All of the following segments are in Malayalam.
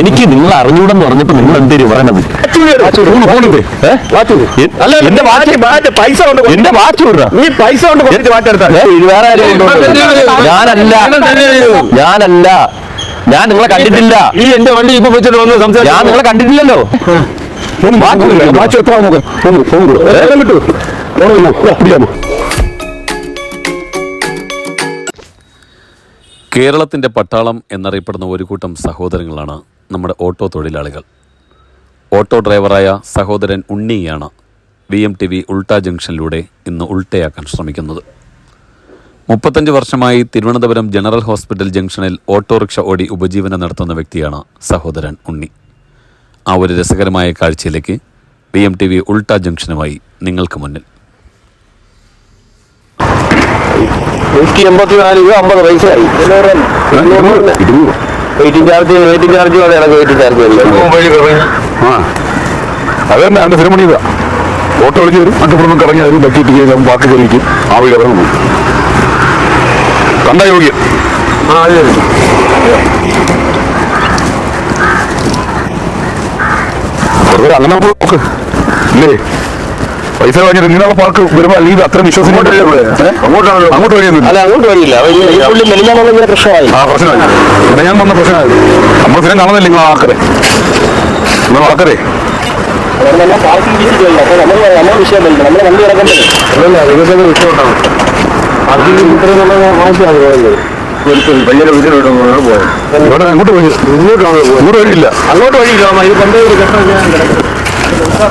എനിക്ക് നിങ്ങൾ അറിഞ്ഞൂടെന്ന്. പറഞ്ഞപ്പോ നിങ്ങൾ എന്തേലും പറയണത് എന്റെ വാച്ച് പൈസ കൊണ്ട് എന്റെ വാച്ച് നീ പൈസ കൊണ്ട് കൊടുത്തിട്ട് മാറ്റെടുത്താ ഏ, ഇത് വേറെ ആരും കൊണ്ടുവന്നത്. ഞാനല്ല. ഞാനല്ല. ഞാൻ നിങ്ങളെ കണ്ടിട്ടില്ല. ഈ എന്റെ വണ്ടി ഇപ്പൊ വെച്ചിട്ട് വന്ന് ഞാൻ നിങ്ങളെ കണ്ടിട്ടില്ലല്ലോ. വാച്ച് എത്ര നോക്ക് ഫോൺ വിട്ടു കേരളത്തിന്റെ പട്ടാളം എന്നറിയപ്പെടുന്ന ഒരു കൂട്ടം സഹോദരങ്ങളാണ് നമ്മുടെ ഓട്ടോ തൊഴിലാളികൾ. ഓട്ടോ ഡ്രൈവറായ സഹോദരൻ ഉണ്ണിയാണ് വി എം ടി വി ഉൾട്ട ജംഗ്ഷനിലൂടെ ഇന്ന് ഉൾട്ടയാക്കാൻ ശ്രമിക്കുന്നത്. മുപ്പത്തഞ്ച് വർഷമായി തിരുവനന്തപുരം ജനറൽ ഹോസ്പിറ്റൽ ജംഗ്ഷനിൽ ഓട്ടോറിക്ഷ ഓടി ഉപജീവനം നടത്തുന്ന വ്യക്തിയാണ് സഹോദരൻ ഉണ്ണി. ആ ഒരു രസകരമായ കാഴ്ചയിലേക്ക് വി എം ടി വി ഉൾട്ട ജംഗ്ഷനുമായി നിങ്ങൾക്ക് മുന്നിൽ. നൂറ്റി എൺപത്തി നാല് രൂപ അമ്പത് പൈസ ആയി വെയിറ്റിംഗ് ചാർജ് വെയിറ്റിംഗ് ചാർജ് അവിടെ ഇടയ്ക്ക് വെയിറ്റിംഗ് ചാർജ് ആ. അതന്നെ അതിന്റെ സ്ഥിരം പണിയതാ ഓട്ടോ വിളിച്ച് വരും. മറ്റപ്പുറം കറങ്ങി അതിന് ബക്കറ്റ് ചെയ്ത് ബാക്കി കഴിക്കും ആ വഴി ഇറങ്ങും. കണ്ട യോഗ്യം ആ അത് ശരി. അങ്ങനെ നോക്ക്. ഇല്ലേ? പൈസ വാങ്ങിയിട്ട് നിങ്ങളെ പാർക്ക് വരുമ്പോ അല്ലെങ്കിൽ അത്ര വിശ്വസിക്കുന്നില്ല അങ്ങോട്ട് വഴിയൊന്നും അല്ല അങ്ങോട്ട് വഴിയില്ല പ്രശ്നമായി ആ പ്രശ്നമായി ഇവിടെ ഞാൻ വന്ന പ്രശ്നമായി നമ്മൾ സ്ഥിരം കാണുന്നില്ല നിങ്ങൾ ആക്കരെ നിങ്ങൾ ആക്കരെ അങ്ങോട്ട് വഴി വഴിയില്ല അങ്ങോട്ട് വഴിയില്ല. ഇത് കൊണ്ടേ ഒരു ഘട്ടം ഞാൻ കിടക്കുന്നത് എന്നാലും അന്ന് തീരെ ശരിയല്ല കേട്ടോ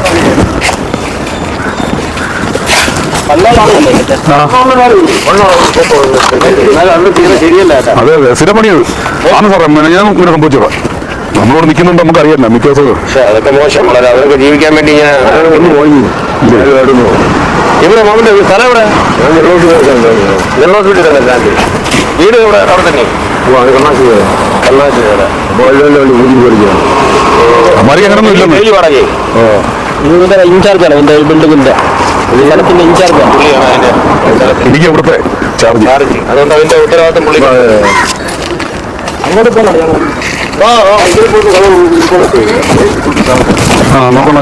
അതെ അതെ. സ്ഥിരം ആണ് സാറേ. ഞാൻ ഇങ്ങനെ സംഭവിച്ചോളാം. നമ്മളോട് നിൽക്കുന്നുണ്ട് നമുക്ക് അറിയാല്ല മിക്ക അതൊക്കെ മോശം. വളരെ അവരൊക്കെ ജീവിക്കാൻ വേണ്ടി ഞാൻ ഇവിടെ മോഹന്റെ സ്ഥലം എവിടെ? ജനറൽ ഹോസ്പിറ്റൽ വീട് ഇവിടെ അവിടെ തന്നെ. മറി അങ്ങനൊന്നും ഇല്ലെന്ന് വാടകയെ ഇതിന്റെ ഇൻചാർജാണ് എന്റെ ബിൽഡിങ്ങിന്റെ സ്ഥലത്തിന്റെ ഇൻചാർജാണ്. എനിക്ക് ഇവിടുത്തെ ചാർജ് അതുകൊണ്ട് അതിന്റെ ഉത്തരവാദിത്തം പുള്ളി. അങ്ങോട്ട് പോകണം ആ കൂടെ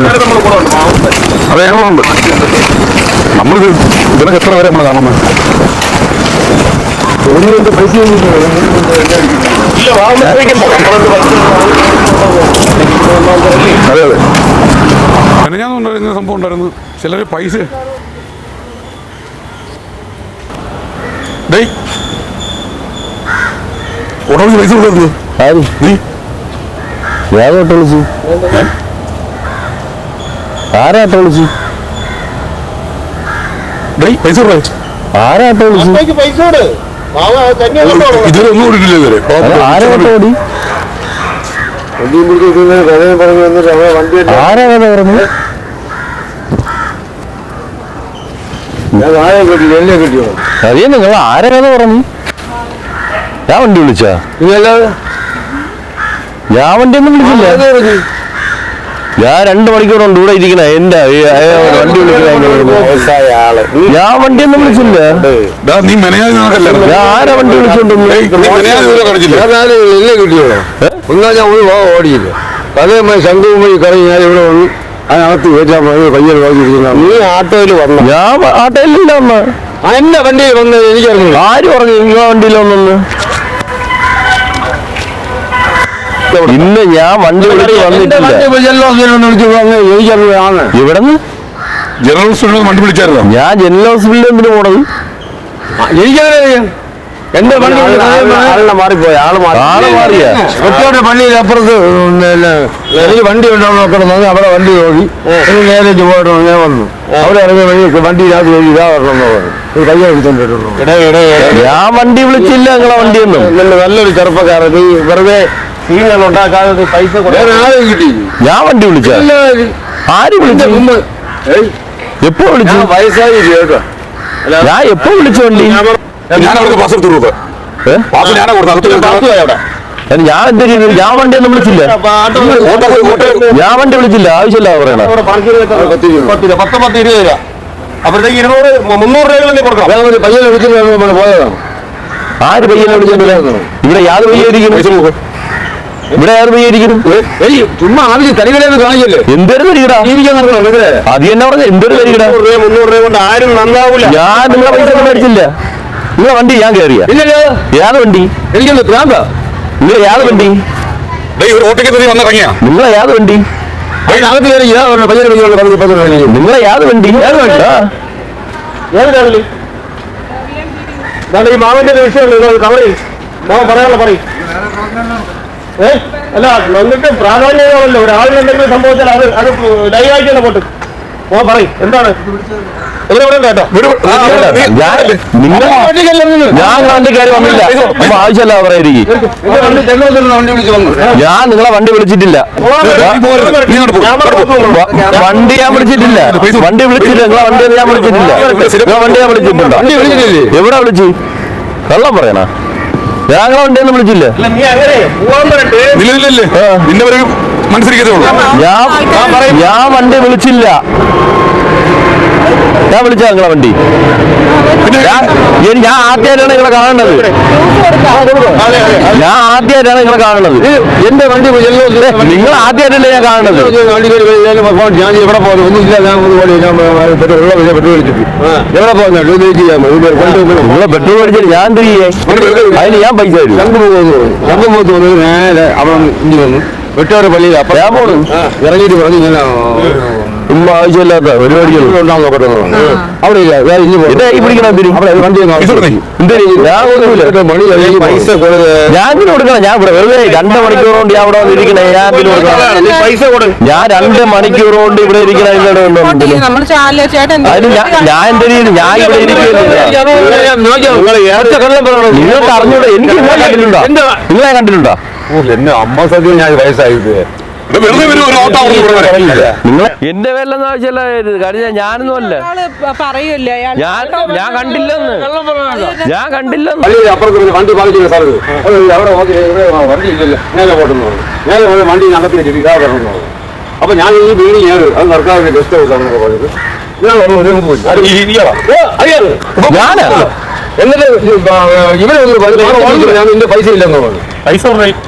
അതെ ഞങ്ങളുണ്ട് നമ്മൾ ഇതിനൊക്കെ എത്ര വരെ നമ്മൾ കാണുന്നത്? പൈസ അതെ അതെ ഉണ്ടായിരുന്ന സംഭവം ഉണ്ടായിരുന്നു. ചിലർ പൈസ ഡേയ്. ഓട്ടോറിച്ച് പൈസ ആര്? നീ. ഞാൻ ഓട്ടോ വിളിച്ചു. ആരാ ഓട്ടോ വിളിച്ചു? ഡേയ് പൈസ കൊടുത്തേ. ആരാ പൈസ കൊടു. കൊടുക്കില്ല ആരാ കഥ പറഞ്ഞു അറിയാം നിങ്ങൾ ആരാ കഥ പറഞ്ഞു? ഞാൻ വണ്ടി വിളിച്ചാ. ഞാൻ വണ്ടി ഒന്നും വിളിച്ചില്ല. ഞാൻ രണ്ട് മണിക്കൂറുണ്ട് ഇവിടെ ഇരിക്കണ. എന്റെ വണ്ടി വിളിക്കുന്ന ആൾ ഞാൻ വണ്ടി ഒന്നും വിളിച്ചില്ല ഞാൻ ആരാ വണ്ടി കിട്ടിയോ? ഒന്നാ ഞാൻ ഒരു ഭാഗം ഓടിയില്ല. അതേമായി ശംഖുമായി കറങ്ങി ഞാൻ ഇവിടെ വന്നു അതിനകത്ത് കയറ്റാൻ പോയി പയ്യൻ വാങ്ങിയിരിക്കുന്ന നീ ആട്ടോയിൽ വന്ന? ഞാൻ ആട്ടയിലില്ല ഒന്ന് എന്റെ വണ്ടിയിൽ വന്ന് എനിക്കറിഞ്ഞു ആര് പറഞ്ഞു നിങ്ങളെ വണ്ടിയിലൊന്നു ഇന്ന് ഞാൻ വണ്ടി വിളിച്ച് വന്നിട്ടില്ല. ഇവിടെന്ന്? ജനറൽ ഹോസ്പിറ്റലിൽ വണ്ടി വിളിച്ചായിരുന്നോ? ഞാൻ ജനറൽ ഹോസ്പിറ്റലിൽ എന്തിനു പോണത്? എനിക്കറിയാം എന്റെ വണ്ടി ആളെ മാറിപ്പോയി ആൾ മാറി. ആൾ മാറിയാ? ഒറ്റയുടെ പള്ളിയിൽ അപ്പുറത്ത് എനിക്ക് വണ്ടി ഉണ്ടോ നോക്കണം എന്ന് അവിടെ വണ്ടി നോക്കി നേരെ ചുവോട്ട് ഞാൻ വന്നു. അവിടെ ഇറങ്ങിയ വഴി വണ്ടിയിനകത്ത് കയറി ഇതാ വരണം ഒരു കയ്യ എടുത്തോണ്ടിട്ടുള്ളൂ ഞാൻ വണ്ടി വിളിച്ചില്ല നിങ്ങളെ വണ്ടിയൊന്നും. നല്ലൊരു ചെറുപ്പക്കാരൻ. നീ വെറുതെ സീനുകൾ ഉണ്ടാക്കാതെ പൈസ ഞാൻ വണ്ടി വിളിച്ച? ആര് വിളിച്ചു? എപ്പോ വിളിച്ചു? വയസ്സായി കേട്ടോ? ഞാൻ എപ്പോ വിളിച്ചു വണ്ടി? ഞാൻ എന്താ അവിടെ. ഞാൻ വണ്ടി എന്ത് ചെയ്തു? ഞാൻ വണ്ടിയൊന്നും വിളിച്ചില്ല. ഞാൻ വണ്ടി വിളിച്ചില്ല. ആവശ്യമില്ല പറയണ. പത്ത് പത്ത് പത്ത് ഇരുപത് രൂപ. അപ്പോഴത്തേക്ക് ഇരുന്നൂറ് മുന്നൂറ് രൂപ കൊടുക്കാം പയ്യനെ വിളിച്ചിട്ട് പോയതാണ്. ആര് പയ്യനെ വിളിച്ചോണ്ട് ഇവിടെ യാതൊരു പയ്യായിരിക്കുന്നു ഇവിടെ ഏയ് ചുമ്മാ ആവശ്യം തരികളെന്ന് കാണിക്കല്ലേ എന്തൊരു തരികടാ ജീവിക്കാൻ നടക്കണം അത് തന്നെ പറഞ്ഞ? എന്തൊരു തരികടാ രൂപ മുന്നൂറ് രൂപ കൊണ്ട് ആരും നന്നാവൂല. ഞാൻ നിങ്ങളെ പൈസ മേടിച്ചില്ല. നിങ്ങളെ വണ്ടി ഞാൻ കയറിയ. ഇല്ലല്ലോ. യാത് വണ്ടി. എനിക്കൊന്ന് ഭ്രാന്താ? നിങ്ങളെ യാത് വണ്ടി. ഒരു ഓട്ടോയ്ക്ക് നീ വന്നിറങ്ങിയാ? നിങ്ങളെ യാത് വണ്ടി. നിങ്ങളെ യാത് വണ്ടി. യാത് വണ്ടി. ഏത് ചാനൽ? ഈ ഇത് കവർ ചെയ്യും മാമൻ പറയാനുള്ള പറയും അല്ല നിങ്ങൾക്ക് പ്രാധാന്യമാണല്ലോ ഒരാളിന് എന്തെങ്കിലും സംഭവിച്ചാൽ അത് അത് ലൈവായിട്ട് തന്നെ പോട്ട്. ഓ പറയും. എന്താണ്? ഞാൻ വണ്ടി കയറി വന്നില്ല. അപ്പൊ ആവശ്യമല്ല പറയായിരിക്കും ഞാൻ നിങ്ങളെ വണ്ടി വിളിച്ചിട്ടില്ല. വണ്ടി ഞാൻ വിളിച്ചിട്ടില്ല. വണ്ടി വിളിച്ചില്ല നിങ്ങളെ വണ്ടി ഞാൻ വിളിച്ചിട്ടില്ല. നിങ്ങളെ വണ്ടി ഞാൻ വിളിച്ചിട്ടുണ്ടോ? എവിടെ വിളിച്ചു? കള്ളം പറയണ. ഞാൻ നിങ്ങളെ വണ്ടിയൊന്നും വിളിച്ചില്ല? അല്ല, നീ അങ്ങനെ പോവാൻ പറഞ്ഞിട്ട് നില്ല നില്ല ഇല്ലേ. നിന്റെ ഒരു മനസ്സിരിക്കത്തേ ഞാൻ ഞാൻ വണ്ടി വിളിച്ചില്ല. ഞാൻ വിളിച്ച നിങ്ങളെ വണ്ടി. ഞാൻ ഇനി ഞാൻ ആദ്യമായിട്ടാണ് നിങ്ങളെ കാണുന്നത്. അതെ അതെ ഞാൻ ആദ്യമായിട്ടാണ് നിങ്ങളെ കാണുന്നത്. എന്റെ വണ്ടി ചെല്ലോ നിങ്ങൾ ആദ്യമായിട്ടല്ലേ ഞാൻ കാണുന്നത്. വണ്ടി കയറി കഴിഞ്ഞാൽ ഫോൺ ഞാൻ എവിടെ പോകുന്നു? ഒന്നുമില്ല ഞാൻ ഒരുപാട് ഞാൻ പെട്രോൾ ഉള്ള പൈസ പെട്രോൾ അടിച്ചിട്ട്. എവിടെ പോകുന്നുണ്ട് ഇത് ചെയ്യാൻ നിങ്ങളെ പെട്രോൾ അടിച്ചിട്ട് ഞാൻ എന്ത് ചെയ്യേ? അതിന് ഞാൻ പൈസ തരും ശംഖു പോകുന്നു ശംഖു പോകുന്നു വന്നു. നേരെ അവിടെ ഇഞ്ചി വന്നു. വെട്ടവരെ പള്ളിയിൽ അപ്പം ഞാൻ പോണു. ഇറങ്ങിയിട്ട് പറഞ്ഞു ഇങ്ങനെ ആവശ്യമില്ലാത്ത നോക്കട്ടെ അവിടെ ഇല്ല വേറെ പൈസ ഞാൻ കൊടുക്കണം? ഞാൻ ഇവിടെ വെറുതെ രണ്ട് മണിക്കൂർ കൊണ്ട് ഞാൻ ഇവിടെ വന്നിരിക്കണേ. ഞാൻ കൊടുക്കണം? പൈസ ഞാൻ രണ്ട് മണിക്കൂർ കൊണ്ട് ഇവിടെ ഇരിക്കണ. ഞാൻ ഞാൻ രീതിയിൽ ഞാൻ ഇവിടെ ഇരിക്കുന്നില്ല നിങ്ങൾക്ക് അറിഞ്ഞൂടെ? എനിക്ക് നിങ്ങളെ കണ്ടിട്ടുണ്ടോ? നിങ്ങളെ കണ്ടിട്ടുണ്ടോ? എന്നെ അമ്മ സദ്യ ഞാൻ വയസ്സായത് എന്റെ പേരിലൊന്നും ആവശ്യമല്ല. കാരണം ഞാനൊന്നും അല്ല. പറയൂല ഞാൻ ഞാൻ കണ്ടില്ലെന്ന്. ഞാൻ കണ്ടില്ലെന്ന്. വണ്ടി അവിടെ വണ്ടി ഇല്ലല്ലോ. പോട്ടെന്ന് പറഞ്ഞു. വണ്ടി അപ്പൊ ഞാൻ ഈ വീട് ഞാൻ അത് സർക്കാരിന്റെ ഗസ്റ്റ് ഹൗസ് ആണെന്നൊക്കെ പറഞ്ഞത് ഞാൻ എന്നിട്ട് ഇവരെ ഒന്ന് ഞാൻ നിന്റെ പൈസ ഇല്ലെന്ന് പറഞ്ഞു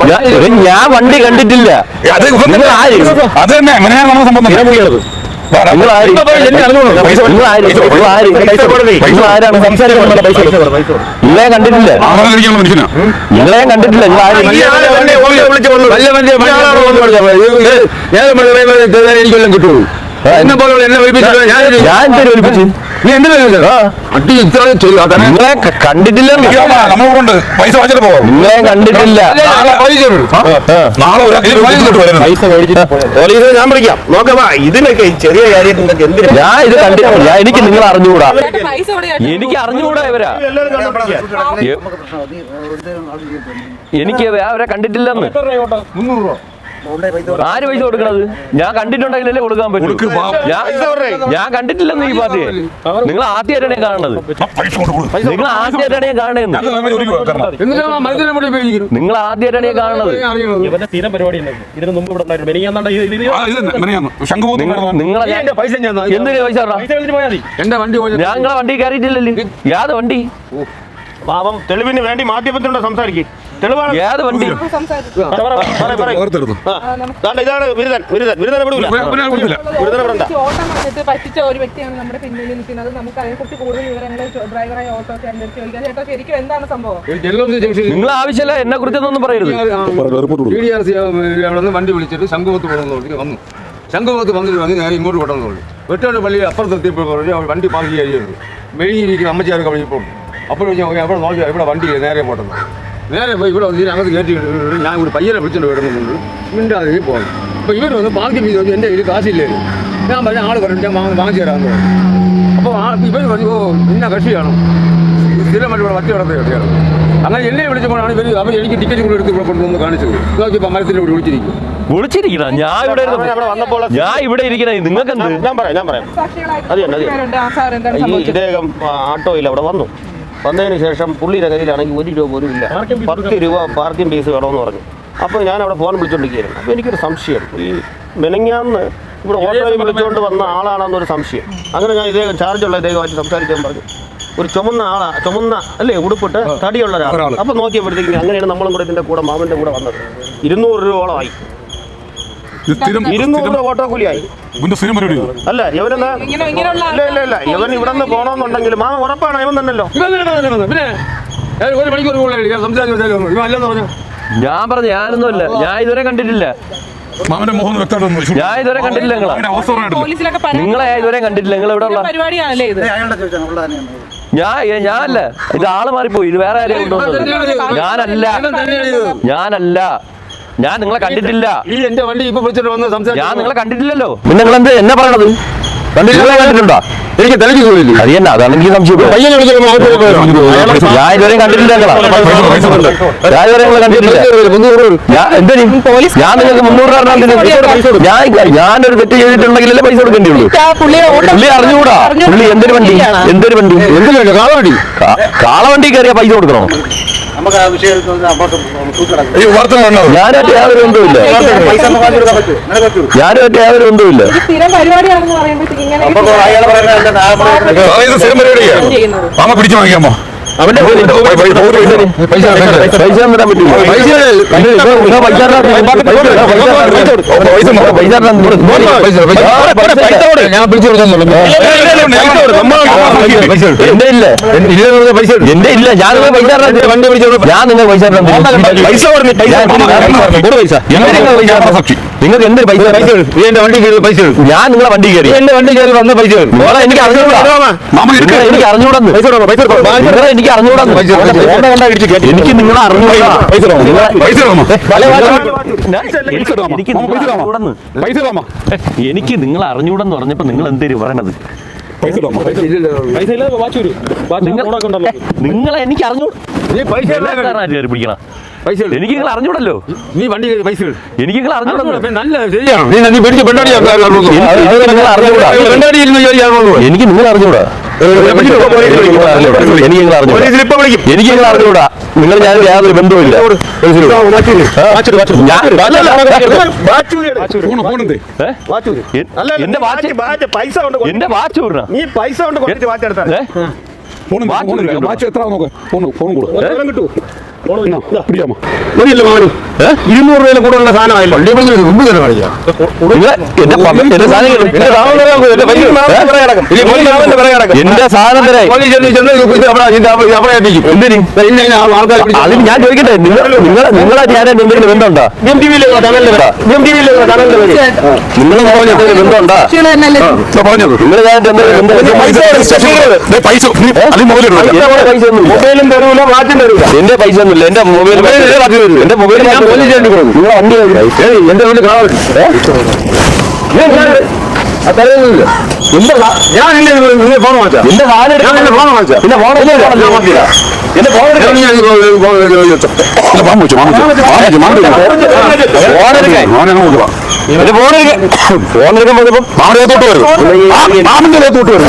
ഞാൻ ഞാൻ വണ്ടി കണ്ടിട്ടില്ല അത് ഇവൻ നിങ്ങൾ ആര്? അത് തന്നെ അങ്ങനെയാണ് നമ്മുടെ സംബന്ധം പൈസ പൈസ നിങ്ങളെ ഞാൻ കണ്ടിട്ടില്ല നിങ്ങളെ ഞാൻ കണ്ടിട്ടില്ല ഞാൻ എനിക്കൊല്ലം കിട്ടുള്ളൂ എന്നെ പോലുള്ള എന്നെ ഞാൻ ഞാൻ നിങ്ങളെ കണ്ടിട്ടില്ല നിങ്ങളെ കണ്ടിട്ടില്ല. പോലീസിനെ ഞാൻ വിളിക്കാം. നോക്കാം ഇതിനൊക്കെ ഈ ചെറിയ കാര്യത്തിനൊക്കെ എന്തിനാ? ഞാൻ ഇത് കണ്ടിട്ടില്ല. ഞാൻ എനിക്ക് നിങ്ങൾ അറിഞ്ഞുകൂടാ. എനിക്ക് അറിഞ്ഞുകൂടാ ഇവരാ. എനിക്ക് അവരെ കണ്ടിട്ടില്ലെന്ന്. ആര് പൈസ കൊടുക്കണത്? ഞാൻ കണ്ടിട്ടുണ്ടെങ്കിലല്ലേ കൊടുക്കാൻ പറ്റും. ഞാൻ ഞാൻ കണ്ടിട്ടില്ലെന്ന് ഈ പാർട്ടിയെ. നിങ്ങൾ ആദ്യമായിട്ടാണ് കാണുന്നത്. കാണണത് നിങ്ങൾ ആദ്യമായിട്ടാണ് കാണുന്നത്. കാണണെന്ന് നിങ്ങൾ ആദ്യമായിട്ടാണ് കാണുന്നത്. ഇവന്റെ സ്ഥിരം പരിപാടി ഉണ്ട് ഇതിന് മുമ്പ് ഇവിടെ ഉണ്ടായിരുന്നു. മെനിങ്ങാന്നാണ്ട് ഇത് ഇത് ആ, ഇത് തന്നെ, മെനയാന്ന്. ശംഖുപൂത്ത് നിങ്ങൾ നിങ്ങളെ പൈസ ഞാൻ പോയി വണ്ടി കയറിയിട്ടില്ലല്ലോ. യാത് വണ്ടി. പാവം തെളിവിന് വേണ്ടി മാധ്യമത്തിനോട് സംസാരിക്കും. തെളിവാണ്. യാത് വണ്ടി? സംസാരിച്ചു. പറ, പറ, പറ. വേർത്തെടുത്തു ആ, ദാണ്ട ഇതാണ് വിരുദൻ വിരുദൻ വിരുദനെ വിടൂല കൊടുത്തില്ല വിരുദനെ വിടണ്ട. ഓട്ടം വന്നിട്ട് പറ്റിച്ച ഒരു വ്യക്തിയാണ് നമ്മുടെ പിന്നിൽ നിൽക്കുന്നത്. നമുക്ക് അതിനെക്കുറിച്ച് കൂടുതൽ വിവരങ്ങൾ ഡ്രൈവറായ ഓട്ടോ ചേട്ടൻ ചോദിക്കാം. ചേട്ടാ ശരിക്കും എന്താണ് സംഭവം? നിങ്ങൾ ആവശ്യമില്ല എന്നെ കുറിച്ചൊന്നും പറയരുത്. വണ്ടി വിളിച്ചിട്ട് ശംഖുപത്ത് വന്നു. ശംഖുപത്ത് വന്നിട്ട് വന്ന് നേരെ ഇങ്ങോട്ട് പറഞ്ഞു വെട്ടോട് പള്ളി അപ്പുറത്തെത്തിയപ്പോൾ പറഞ്ഞു അവിടെ വണ്ടി പാർക്ക് ചെയ്യുന്നത് മെഴുകിയിരിക്കുന്ന അമ്മച്ചാരൊക്കെ വഴിപ്പോൾ അപ്പോഴും ഞാൻ അവിടെ നോക്കിയാൽ ഇവിടെ വണ്ടി? നേരെ പോട്ടെന്ന് നേരെ പോയി ഇവിടെ വന്ന് അകത്ത് കയറ്റി ഞാൻ ഒരു പയ്യനെ വിളിച്ചിട്ട് വിടുന്നുണ്ട് മിണ്ടാതെ പോകണം പോകുന്നു അപ്പോൾ ഇവർ വന്ന് ബാക്കി ചെയ്ത് വന്ന് എന്റെ കയ്യിൽ കാശില്ലേ ഞാൻ പറഞ്ഞ ആൾ പറഞ്ഞു ഞാൻ വാങ്ങി വാങ്ങിച്ചു തരാമെന്ന് പറഞ്ഞു. അപ്പോൾ ആ ഇവർ പറഞ്ഞു ഓ ഇന്ന കക്ഷിയാണ്? സ്ഥിരമായിട്ട് ഇവിടെ വറ്റി വളർത്തി കക്ഷിയാണ്? അങ്ങനെ എന്നെ വിളിച്ചപ്പോഴാണ് ഇവർ അവർ എനിക്ക് ടിക്കറ്റ് കൂടെ എടുത്ത് ഇവിടെ കൊണ്ടുവന്ന് കാണിച്ചത്. നോക്കിയപ്പോൾ മരത്തിന്റെ ഇവിടെ വിളിച്ചിരിക്കും വിളിച്ചിരിക്കണം ഞാൻ ഇവിടെ ഞാൻ ഇവിടെ ഇരിക്കണേ. നിങ്ങൾക്ക് ഞാൻ പറയാം ഞാൻ പറയാം. അത് തന്നെ, ഇദ്ദേഹം ആ, ഓട്ടോയിൽ അവിടെ വന്നു. വന്നതിന് ശേഷം പുള്ളിയുടെ കയ്യിലാണെങ്കിൽ ഒരു രൂപ പോലും ഇല്ല. പത്ത് രൂപ പാർക്കിംഗ് ഫീസ് വേണമെന്ന് പറഞ്ഞു. അപ്പോൾ ഞാൻ അവിടെ ഫോൺ വിളിച്ചുകൊണ്ടിരിക്കുകയായിരുന്നു അപ്പോൾ എനിക്കൊരു സംശയം. ഈ മെനങ്ങാന്ന് ഇവിടെ ഓട്ടോയിൽ വിളിച്ചുകൊണ്ട് വന്ന ആളാണെന്നൊരു സംശയം. അങ്ങനെ ഞാൻ ഇദ്ദേഹം ചാർജുള്ള ഇദ്ദേഹമായിട്ട് സംസാരിക്കാൻ പറഞ്ഞു. ഒരു ചുമന്ന ആളാ ചുമന്ന അല്ലേ ഉടുപ്പിട്ട് തടിയുള്ള ഒരാൾ അപ്പോൾ നോക്കിയപ്പോഴത്തേക്കും അങ്ങനെയാണ് നമ്മളും കൂടെ ഇതിന്റെ കൂടെ മാമന്റെ കൂടെ വന്നത്. ഇരുന്നൂറ് രൂപയോളമായി. ഇരുന്നൂറ് ഓട്ടോ കൂലിയായി. അല്ല ഇല്ല ഇല്ല ഇല്ല. ഇവൻ ഇവിടെ നിന്ന് ഉറപ്പാണ് ഇവൻ തന്നല്ലോ ഞാൻ ഒരു മണിക്കൂർ അല്ലെന്ന് പറഞ്ഞു? ഞാനൊന്നും അല്ല. ഞാൻ ഇതുവരെ കണ്ടിട്ടില്ല. മാമന്റെ മുഖം വ്യക്തമായിട്ട് ഞാൻ ഇതുവരെ കണ്ടിട്ടില്ല നിങ്ങളെ. ഇതുവരെ കണ്ടിട്ടില്ല. നിങ്ങൾ ഇവിടെ ഉള്ള? പരിപാടിയാണല്ലേ ഇത്? ഞാൻ ഞാനല്ല. ഇത് ആൾ മാറിപ്പോയി. ഇത് വേറെ ആരെയും ഞാനല്ല. ഞാനല്ല. ഞാൻ നിങ്ങളെ കണ്ടിട്ടില്ല. ഈ എന്റെ വണ്ടി ഇപ്പൊ വിളിച്ചിട്ട് വന്ന് ഞാൻ സംസാരിച്ചു നിങ്ങളെ കണ്ടിട്ടില്ലല്ലോ. പിന്നെ നിങ്ങൾ എന്ത് എന്നെ പറയണത്? കണ്ടിട്ടില്ല കണ്ടിട്ടുണ്ടോ? എനിക്ക് തലയ്ക്ക് പോയില്ല അത് തന്നെ അതാണ് എനിക്ക് സംശയം. പയ്യനെ വിളിച്ചപ്പോൾ ഞാൻ കണ്ടിട്ടില്ല നിങ്ങളെ. ഞാൻ ഇതുവരെ നിങ്ങളെ കണ്ടിട്ടില്ല. ഞാൻ എന്തിനു? ഞാൻ നിങ്ങൾക്ക് മുന്നൂറ് രൂപ തരണം. ഞാൻ ഞാനൊരു തെറ്റ് ചെയ്തിട്ടുണ്ടെങ്കിലല്ലേ പൈസ കൊടുക്കേണ്ടി പുള്ളി അറിഞ്ഞുകൂടാ? പുള്ളി എന്തൊരു വണ്ടി? എന്തൊരു വണ്ടി? കാളവണ്ടി? കാളവണ്ടി കയറിയ പൈസ കൊടുക്കണോ? ഈ വാർത്ത കാണുന്നത് ഞാനായിട്ട് യാതൊരു ബന്ധവുമില്ല യാതൊരു ഇത് സ്ഥിരം പരിപാടിയാണെന്ന് പറയുമ്പോഴത്തേക്ക് ഇങ്ങനെ പൈസ ഇത് പൈസ തരാൻ- പൈസ തരാൻ- പൈസ തരാൻ ഇവിടെ- പൈസ കൊടു. ഞാൻ പിടിച്ചു കൊടുക്കുന്നുള്ളൂ എന്റെ ഇല്ല പൈസ എന്റെ ഇല്ല ഞാൻ പൈസ വണ്ടി പിടിച്ചു ഞാൻ നിങ്ങൾ പൈസ പൈസ പൈസ? സാക്ഷി. നിങ്ങൾക്ക് എന്ത് പൈസ പൈസ എന്റെ വണ്ടി കയറി പൈസ. ഞാൻ നിങ്ങളെ വണ്ടി കയറി എന്റെ വണ്ടി കയറി വന്ന പൈസ. എനിക്ക് അറിഞ്ഞൂടാ. എനിക്ക് കൊടു, പൈസ എനിക്ക് എനിക്ക് നിങ്ങളെ അറിഞ്ഞൂടാ പൈസ കൊടു. നിങ്ങളെ- പൈസ തരാമോ? ഞാൻ- എനിക്ക് നിങ്ങളെ? എനിക്ക് നിങ്ങൾ അറിഞ്ഞൂടെന്ന് പറഞ്ഞപ്പോ നിങ്ങൾ എന്തേലും പറയണത്? നിങ്ങൾ- നിങ്ങളെ എനിക്ക് അറിഞ്ഞൂടാ എടു. പിടിക്കണം? പൈസ എനിക്ക് നിങ്ങൾ അറിഞ്ഞൂടല്ലോ നീ വണ്ടി പൈസ. എനിക്ക് നിങ്ങൾ അറിഞ്ഞൂടല്ലോ എനിക്ക് നിങ്ങൾ അറിഞ്ഞൂടാ എനിക്ക് നിങ്ങൾ അറിഞ്ഞൂടാ. നിങ്ങൾ ഞാൻ യാതൊരു ബന്ധവുമില്ല. എന്റെ വാച്ച് പൈസ എന്റെ വാച്ച് നീ പൈസ കൊണ്ട് വാച്ച് എടുത്താൽ ഫോൺ ഇല്ല. എത്ര നോക്ക്. ഫോൺ ഫോൺ കൊടു. കിട്ടൂ. പിടിക്കാമോ ഇരുന്നൂറ് കൂടുതലുള്ള സാധനമായില്ല. മുമ്പ് തന്നെ കാണിക്കാം. എന്റെ സാധനം അതിന് ഞാൻ ചോദിക്കട്ടെ. നിങ്ങൾ നിങ്ങളെ ഞാൻ എന്തെങ്കിലും ബന്ധമുണ്ടോ? നിങ്ങൾ എന്തെങ്കിലും ബന്ധമുണ്ടോ പറഞ്ഞത്. നിങ്ങൾ ഞാൻ എന്തെങ്കിലും ബന്ധം പൈസ എന്റെ പൈസ ഒന്നുമില്ല മൊബൈലും തരൂല വാച്ചും തരൂല. എന്റെ പൈസ ഒന്നുമില്ല എന്റെ മൊബൈൽ എന്റെ മൊബൈൽ ഞാൻ പോലീസ് വണ്ടി എന്റെ വണ്ടി കാണാൻ ഞാൻ എന്റെ നിങ്ങൾ ഫോൺ വാങ്ങിച്ചാ എന്റെ ഞാൻ എന്റെ ഫോൺ വാങ്ങിച്ചാ പിന്നെ ഫോൺ ഞാൻ എന്റെ ഫോൺ മാമ വെച്ചു മാമ വെച്ചു മാമ വെച്ചു ഫോൺ എടുക്കാൻ ഫോൺ ഫോൺ തൊട്ട് വരും. മാമന്റെ തൊട്ട് വരും.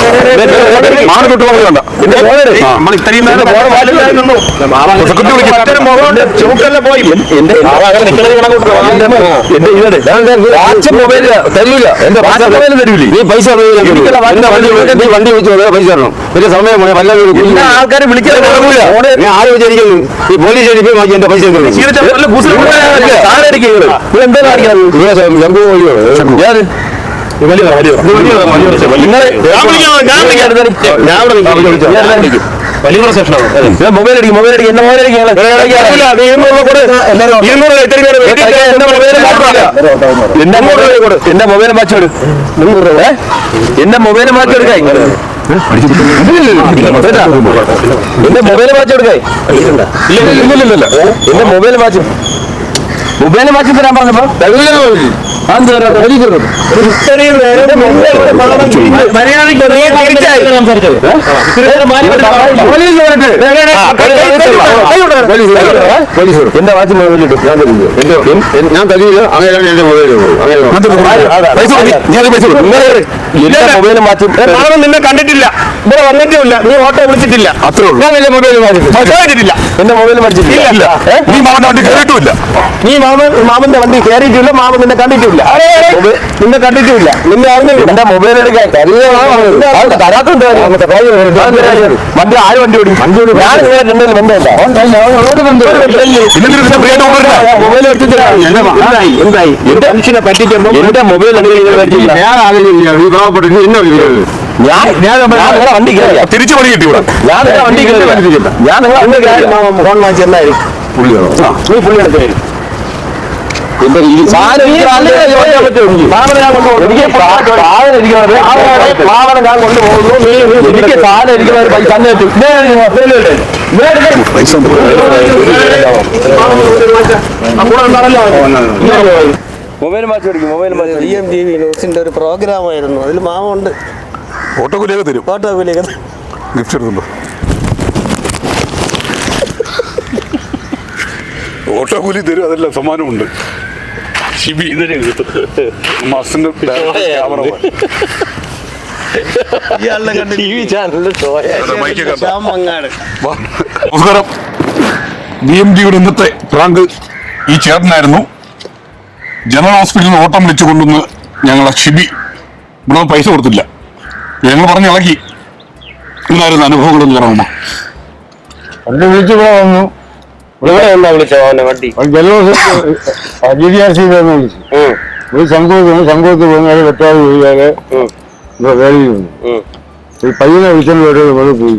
മാമനെ തൊട്ട് ഫോൺ നമ്മൾ ഇത്രയും ഫോൺ എന്റെ ഇതേ തരൂല. വാച്ച് നീ പൈസ വണ്ടി വിളിച്ച് പൈസ തരണം. വലിയ സമയം വല്ല ആൾക്കാരെ വിളിക്കാൻ ഞാൻ ആരും വിചാരിക്കുന്നു? ഈ പോലീസ് എന്റെ പൈസ. ശംഭു ഞാൻ മൊബൈൽ അടിക്കും മൊബൈൽ അടിക്കും എന്റെ മൊബൈൽ അടിക്കും എന്റെ മൊബൈൽ എന്റെ മൊബൈൽ മാറ്റി വിടും എന്റെ മൊബൈൽ മാറ്റി എടുക്കാ എന്റെ മൊബൈൽ മാറ്റി ഇല്ല എന്റെ മൊബൈൽ മാറ്റി മൊബൈൽ മാറ്റി തരാൻ പറഞ്ഞപ്പോ അതെന്ത് എന്റെ വാച്ച് മൊബൈൽ ഞാൻ തരില്ല. അങ്ങനെയാണ് എന്റെ മൊബൈൽ എന്റെ മൊബൈൽ മാറ്റി മാമൻ നിന്നെ കണ്ടിട്ടില്ല. ഇവിടെ വന്നിട്ടില്ല നീ ഓട്ടോ വിളിച്ചിട്ടില്ല. അത്രേ ഉള്ളൂ. ഞാൻ എന്റെ മൊബൈൽ മാറ്റിട്ടില്ല എന്റെ മൊബൈൽ മാറ്റിട്ടില്ല നീ മാമന്റെ വണ്ടി കയറിയിട്ടില്ല നീ മാമൻ മാമന്റെ വണ്ടി കയറിയിട്ടില്ല. മാമൻ നിന്നെ കണ്ടിട്ടില്ല. നിന്നെ കണ്ടിട്ടില്ല. നിന്നെ അറിഞ്ഞില്ല എന്റെ മൊബൈൽ എടുക്കാൻ തരാത്തുണ്ട് വണ്ടി ആര് വണ്ടി ഓടി വണ്ടി ഓടി ഞാൻ നിങ്ങളെ രണ്ടുപേരും ഇന്നെന്തിനാ മനുഷ്യനെ പറ്റിക്കുമ്പോ എന്റെ മൊബൈൽ ഞാൻ വണ്ടി തിരിച്ചു പണി കിട്ടി ഇവിടെ ഞാൻ വണ്ടി ഞാൻ കയറി ഫോൺ വാങ്ങിച്ചെന്നായിരിക്കും പുള്ളിയാണോ നീ പുള്ളി എടുത്തായിരിക്കും എന്റെ സാധനം ഞാൻ കൊണ്ടുപോകുന്നു എനിക്ക് സാധനം ഇരിക്കുന്ന ഒരു പൈസ തന്നെ കിട്ടും. മൊബൈൽ പൈസ മാച്ച് പഠിക്കും mobile match D M T V ന്യൂസിന്റെ ഒരു പ്രോഗ്രാം ആയിരുന്നു അതിൽ മാമുണ്ട് ഓട്ടോക്കൂലിയൊക്കെ തരും ഫോട്ടോ വിളിക്കാൻ ഗിഫ്റ്റ് എടുത്തുണ്ടോ ഓട്ടോക്കൂലി തരും അതെല്ലാം സമ്മാനമുണ്ട് ഷിബി മസിന്റെ ക്യാമറ. നമസ്കാരം. ബി എം ഡിയുടെ ഇന്നത്തെ പ്രാങ്ക് ഈ ചേട്ടനായിരുന്നു. ജനറൽ ഹോസ്പിറ്റലിൽ നിന്ന് ഓട്ടം വിളിച്ചു കൊണ്ടുവന്ന് ഞങ്ങളെ ഷിബി. ഇവിടെ പൈസ കൊടുത്തില്ല. ഞങ്ങൾ പറഞ്ഞ് ഇളക്കി എന്തായിരുന്നു അനുഭവങ്ങളൊന്നും പറഞ്ഞു. വിളിച്ചു വിളിച്ച് ഇവിടെ വന്നു. ഇവിടെ എന്താ വിളിച്ചോ അവനെ വണ്ടി ജലോസ് ജി ഡി ആർ സി വിളിച്ചു ഒരു സംഭവത്തിന് സംഭവത്തിൽ വന്നു അത് വെട്ടാതെ പോയാൽ ഇവിടെ വേലി വന്നു ഈ പയ്യനെ വിളിച്ചോണ്ട് വരെ നമ്മൾ പോയി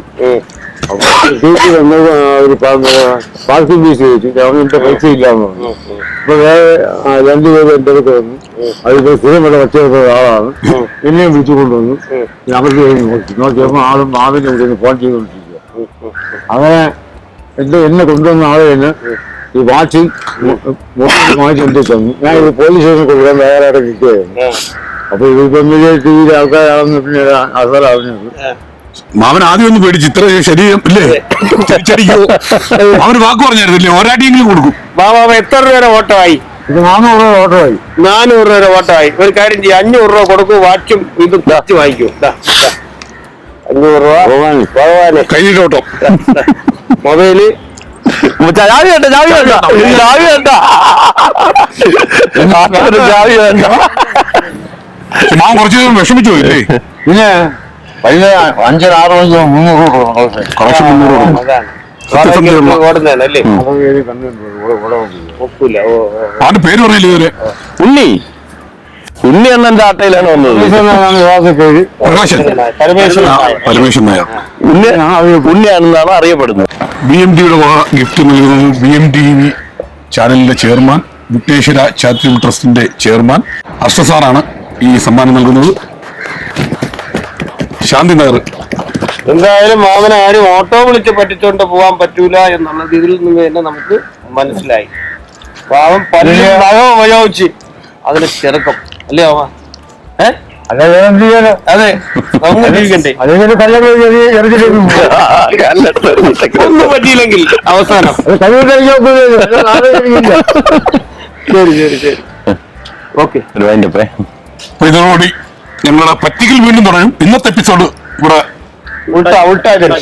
തിരിച്ച് വന്നത് ഒരു പാർക്കിംഗ് ഫീസ് ചോദിച്ചു അവന്റെ പൈസ ഇല്ലാന്ന് പറഞ്ഞു അപ്പൊ വേറെ ആ, രണ്ടുപേരും എന്റെ അടുത്ത് വന്നു അതിപ്പോ സ്ഥിരം ഇവിടെ വെച്ചിരുന്ന ആളാണ് എന്നെയും വിളിച്ചു കൊണ്ടുവന്നു ഞാൻ അവർക്ക് കഴിഞ്ഞ് നോക്കി നോക്കിയപ്പോ ആളും മാവിന്റെ കൂടെ ഫോൺ ചെയ്തുകൊണ്ടിരിക്കുക അങ്ങനെ എന്റെ എന്നെ കൊണ്ടുവന്ന ആളെ തന്നെ ഈ വാച്ച് എന്റെ തന്നു. ഞാൻ ഇത് പോലീസ് സ്റ്റേഷനിൽ കൊടുക്കാൻ വേറെ കിട്ടിയായിരുന്നു അപ്പൊ ഇതിപ്പോ ടി ഈ ആൾക്കാരാണെന്ന് പിന്നെ ആൾക്കാർ മാമൻ ആദ്യം ഒന്ന് പേടിച്ച് ഇത്ര ശരീരം ഇല്ലേ? തിരിച്ചടിക്കോ അവർ വാക്ക് പറഞ്ഞായിരുന്നില്ലേ? ഒരാട്ടിയെങ്കിലും കൊടുക്കും. മാമാ എത്ര രൂപ ഓട്ടോ ആയി ഇത് നാനൂറ് രൂപ ഓട്ടോ ആയി നാനൂറ് രൂപ ഓട്ടോ ആയി ഒരു കാര്യം ചെയ്യും അഞ്ഞൂറ് രൂപ കൊടുക്കും വാച്ചും ഇതും വാങ്ങിക്കും. അഞ്ഞൂറ് രൂപ. ഭഗവാനെ. ഭഗവാനെ. കയ്യിലോട്ടോ മൊബൈൽ ചാവി വേണ്ട ചാവി വേണ്ട ചാവി വേണ്ട ചാവി വേണ്ട ഞാൻ കുറച്ച് വിഷമിച്ചു പോയില്ലേ പിന്നെ വൈകുന്നേരം അഞ്ചര ആറ് മണിക്ക് മുന്നൂറ് കുറച്ച് മുന്നൂറ് കൊടുക്കും. അതാണ് സത്യസന്ധതയുള്ള ഓടുന്നതല്ലേ അപ്പൊ ഇത് കണ്ടിട്ടുണ്ട് ഇവിടെ ഇവിടെ വന്നു. ഒപ്പില്ല ഓ ഓ, ഓ. അവന്റെ പേര് പറഞ്ഞില്ല ഇതുവരെ ഉണ്ണി ഉണ്ണി എന്നെ ആട്ടയിലാണ് വന്നത്. പരമേശ്വരൻ. പരമേശ്വരൻ. നായർ ഉണ്ണി ഉണ്ണിയാണെന്നാണ് അറിയപ്പെടുന്നത്. ബി എം ഡിയുടെ ഗിഫ്റ്റ് നൽകുന്നത് ബി എം ടി വി ചാനലിന്റെ ചെയർമാൻ വിഘ്നേശ്വര ചാരിറ്റബിൾ ട്രസ്റ്റിന്റെ ചെയർമാൻ അഷ്ടസാറാണ് ഈ സമ്മാനം നൽകുന്നത്. ശാന്തി നഗർ എന്തായാലും മാമന ആരും ഓട്ടോ വിളിച്ച് പറ്റിച്ചോണ്ട് പോകാൻ പറ്റൂല എന്നുള്ളത് ഇതിൽ നിന്ന് തന്നെ നമുക്ക് മനസ്സിലായി. പാവം പല ഉപയോഗിച്ച് അതിന് ചെറുക്കം. അല്ലേ ഏ? അതെ ഒന്നും പറ്റിയില്ലെങ്കിൽ അവസാനം. ശരി ശരി ശരി. ഓക്കെ. അപ്പൊ ഇതോടുകൂടി ഞങ്ങളുടെ പറ്റിക്കൽ വീണ്ടും തുടരും ഇന്നത്തെ എപ്പിസോഡ് ഇവിടെ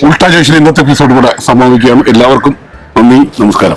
ഉൾട്ടാ ജംഗ്ഷൻ. ഇന്നത്തെ എപ്പിസോഡ് ഇവിടെ സമാപിക്കുകയാണ്. എല്ലാവർക്കും നന്ദി നമസ്കാരം.